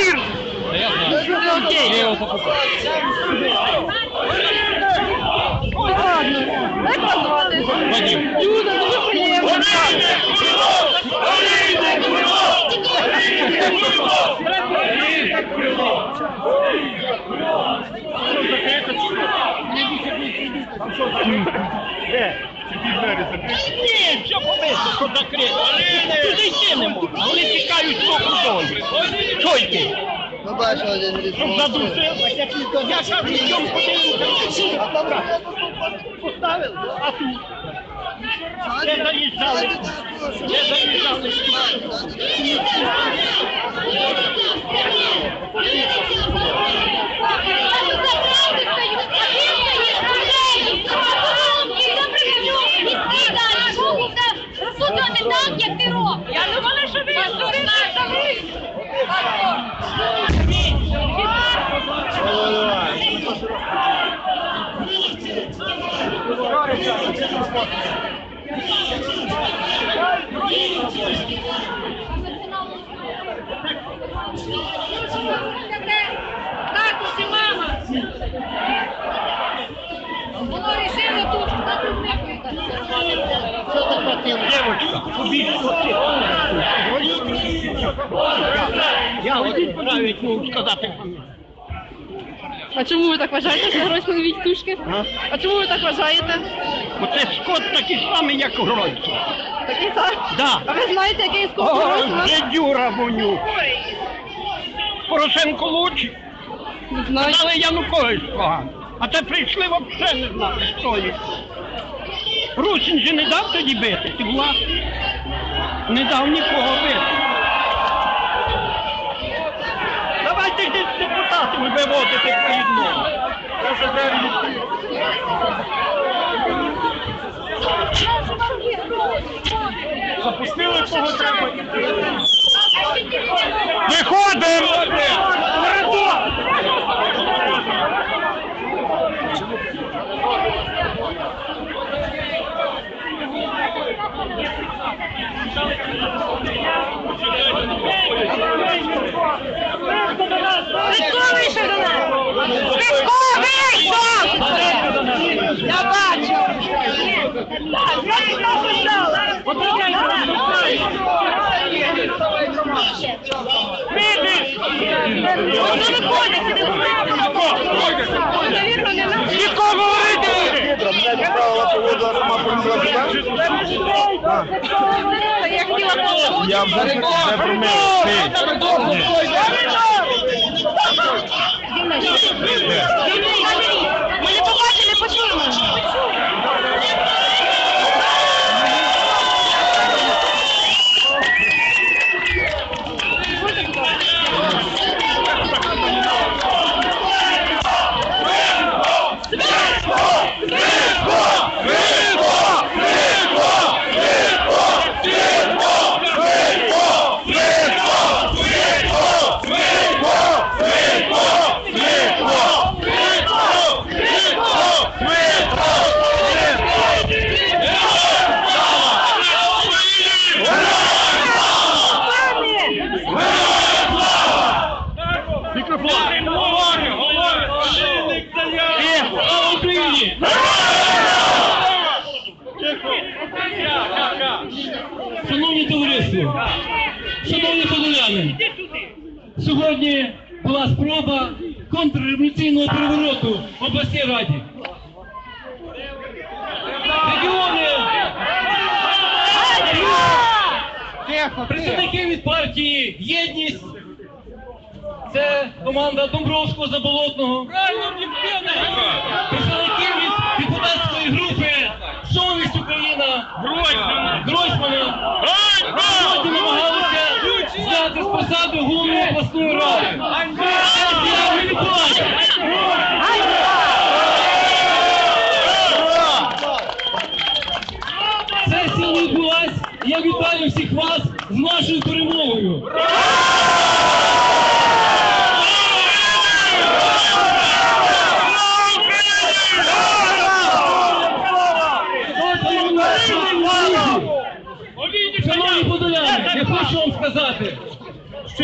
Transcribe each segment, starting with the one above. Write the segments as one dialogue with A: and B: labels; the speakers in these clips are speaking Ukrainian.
A: Повір!
B: Я його покупаю.
C: Ладно. Як вас звати?
B: Вадим.
C: Люда, дуже приємно.
B: Ні, все побито, що закрито. Туди йти не можна. Вони тікають що худою. Що йти?
D: Ну бачу, один
B: Щоб задушив. Я кажу, йдемо подивимося. Поставили, а тут. Де заїжджали? Де заїжджали?
E: Татусі, мама. Воно рішило тут, та тут не.
B: Я один сказати.
C: А чому ви так вважаєте, що Гройсман військушки?
B: А?
C: А чому ви так вважаєте?
B: Бо це скот такий самий, як Гройко.
C: Такий?
B: Да.
C: А ви знаєте, який скоп
B: О,
C: Гройсмана?
B: вже дюра воню. Порошенко лучше.
C: Не знаю.
B: Але Янукович погано. А те прийшли взагалі не знати, що їх. Русін же не дав тоді бити, ти була? Не дав нікого бити. Давайте йди з депутатами виводити поєднання.
A: Запустили кого треба. Виходимо!
C: Я.
A: Вже не про мене.
C: Ми не побачили, почуємо.
B: Слава Україні! Шановні товариство, шановні подоляни, сьогодні була спроба контрреволюційного перевороту в обласній раді. Регіони представники від партії Єдність. Це команда Домбровського Заболотного. Представники від депутатської групи Совість Україна Гройсмана. Сьогодні намагалися зняти з посади голову обласної ради. Сесія відбулась. Я вітаю всіх вас з нашою перемогою.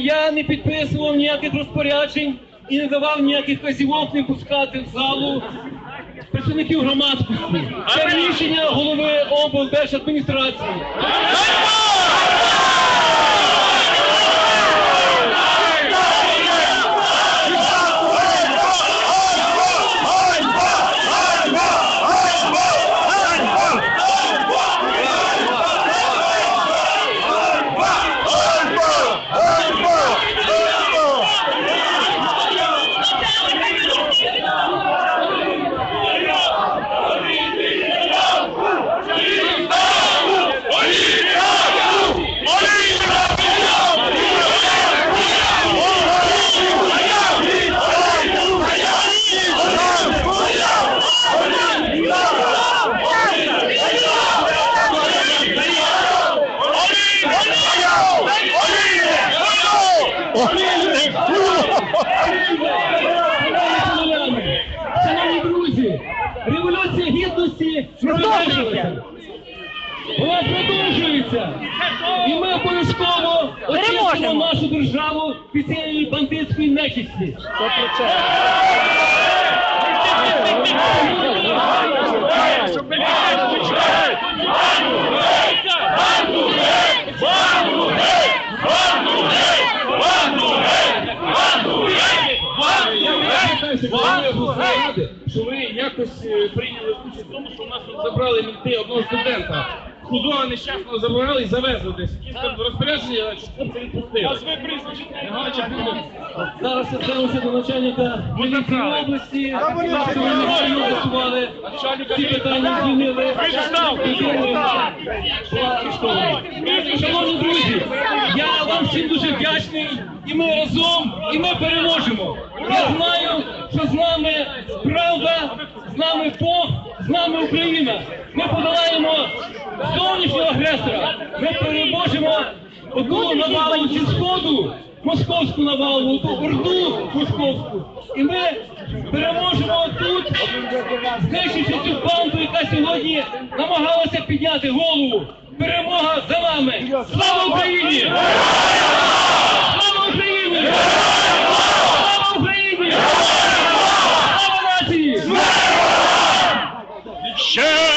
B: Я не
F: підписував ніяких розпоряджень і не давав ніяких казівок не пускати в залу представників громадськості. Це рішення голови облдержадміністрації. Не. Вона продовжується. І ми обов'язково очистимо нашу державу від цієї бандитської нечисті.
G: ви якось е, прийняли участь в тому, що в нас тут забрали мінти одного студента. Худого нещасного забрали і завезли десь. І там розпорядження, щоб хлопці відпустили.
F: Зараз я звернуся до начальника міліції області, що вони негайно голосували, питання змінили. Шановні друзі, я вам всім дуже вдячний, і ми разом, і ми переможемо. Я знаю, що з нами правда, нами Бог, з нами Україна. Ми подолаємо зовнішнього агресора. Ми переможемо одну навалу зі сходу, московську навалу, ту орду московську. І ми переможемо тут, знищивши цю банду, яка сьогодні намагалася підняти голову. Перемога за нами! Слава Україні! Слава Україні!
B: Share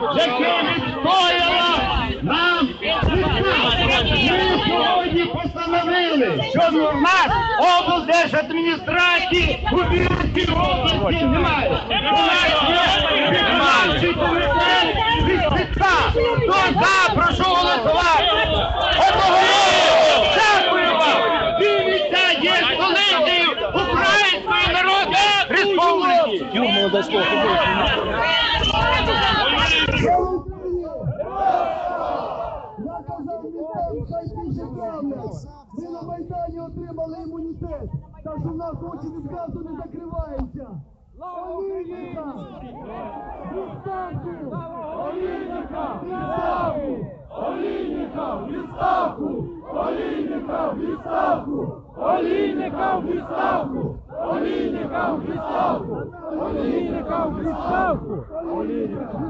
B: яке відстояло нам. Ми сьогодні постановили, що в нас облдержадміністрації у Вінницькій області немає. У нас є виконавчий комітет відсвітка. Хто за, прошу голосувати. Дякую вам. Вінниця є столицею Української Народної Республіки.
H: Я казав дітей, хай більше травлять. Ми на Майдані отримали імунітет. та ж у нас очі від газу не закриваються.
F: Олійника! Відставку! Олійника! Відставку! Олійника! Відставку! Олійника! Відставку! Олійника! Відставку! Олійника! Відставку! Олійника! Відставку! Олійника!